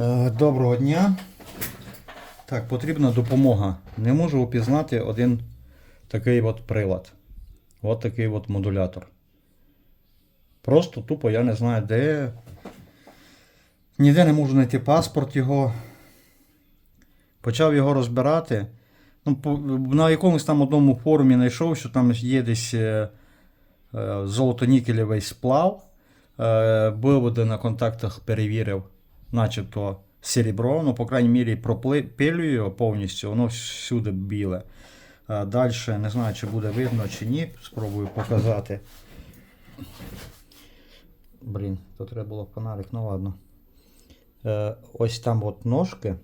Е, Доброго дня. Так, потрібна допомога. Не можу опізнати один такий от прилад. От такий от модулятор. Просто тупо я не знаю, де. Ніде не можу знайти паспорт його. Почав його розбирати. Ну, на якомусь там одному форумі знайшов, що там є десь е, е, золото-нікелевий сплав. Е, виводи на контактах перевірив, начебто серебро, ну, по крайній мірі, пропилюю його повністю, воно всюди біле. Далі не знаю, чи буде видно, чи ні. Спробую показати. Блін, то треба було фонарик, ну ладно. Е, ось там от ножки.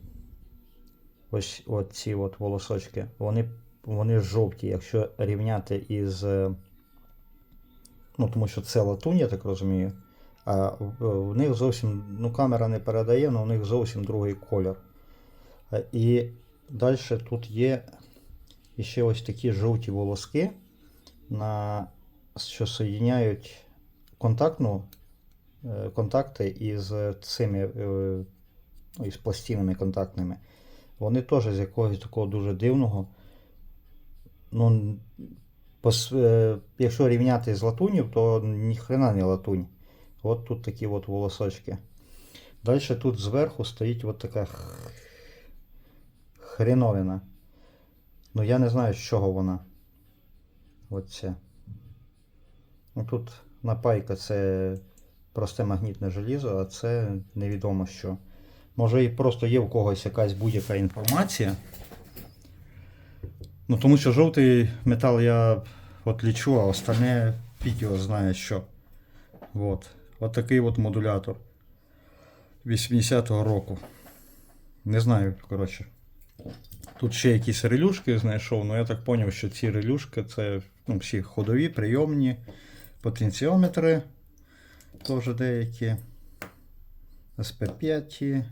Ось ці от волосочки, вони, вони жовті, якщо рівняти із. Ну, тому що це латунь, я так розумію. А в, в них зовсім, ну, камера не передає, але у них зовсім другий колір. Е, І далі тут є ще ось такі жовті волоски, на, що соєдняють контактну, е, контакти із цими е, із пластинами контактними. Вони теж з якогось такого дуже дивного. Ну, е, якщо рівняти з латунів, то ніхрена не латунь. От тут такі от волосочки. Далі тут зверху стоїть от така хреновина. Ну я не знаю, з чого вона. Оце. Ну тут напайка це просте магнітне желізо, а це невідомо що. Може і просто є в когось якась будь-яка інформація. Ну, тому що жовтий метал я от лічу, а остальне його знає що. Вот. От такий от модулятор 80-го року. Не знаю, коротше. Тут ще якісь релюшки знайшов, але я так зрозумів, що ці релюшки це ну, всі ходові, прийомні, потенціометри. Теж деякі. SP5.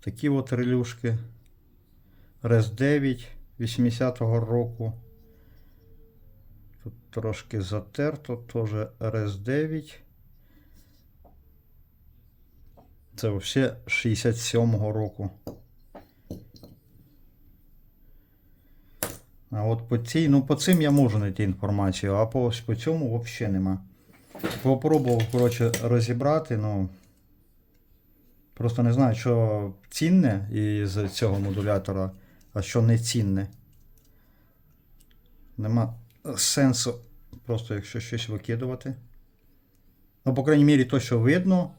Такі от релюшки. res 9 80-го року. Тут трошки затерто, теж res 9. Це взагалі 67-го року. А от по цій, ну по цим я можу знайти інформацію, а по, по цьому взагалі нема. Попробував, коротше, розібрати, ну. Просто не знаю, що цінне із цього модулятора, а що не цінне. Нема сенсу просто якщо щось викидувати. Ну, по крайній мірі, то, що видно,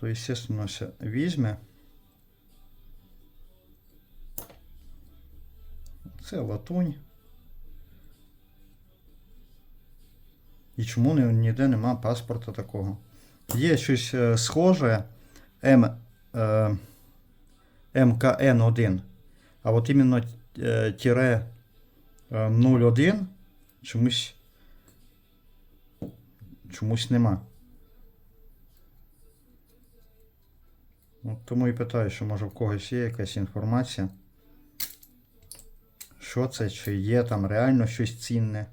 то, звісно, все візьме. Це латунь. І чому ні- ніде нема паспорта такого? Є щось е, схоже М, е, МКН1. А от іменно е, тире е, 01 чомусь чомусь нема. Тому і питаю, що може в когось є якась інформація. Що це? Чи є там реально щось цінне?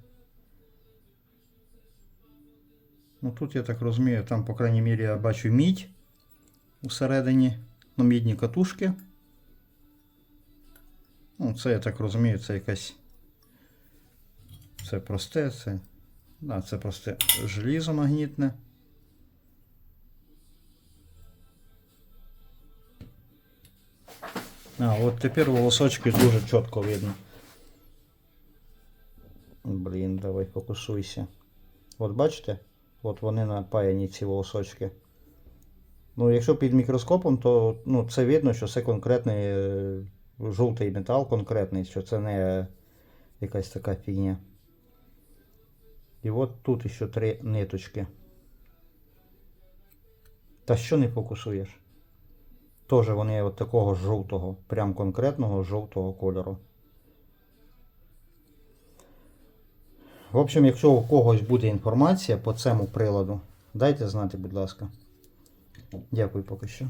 Ну тут я так розумію, там, по крайній мірі, я бачу мідь усередині. Ну, мідні катушки. Ну, це я так розумію, це якась. Це просте, це. Да, це просте желізо магнітне. А, от тепер волосочки дуже чітко видно. Блін, давай фокусуйся. От бачите? От вони напаяні ці волосочки. Ну, якщо під мікроскопом, то ну, це видно, що це конкретний е, жовтий метал конкретний, що це не якась така фігня. І от тут ще три ниточки. Та що не фокусуєш? Тоже вони от такого жовтого, прям конкретного жовтого кольору. В общем, якщо у когось буде інформація по цьому приладу, дайте знати, будь ласка. Дякую поки що.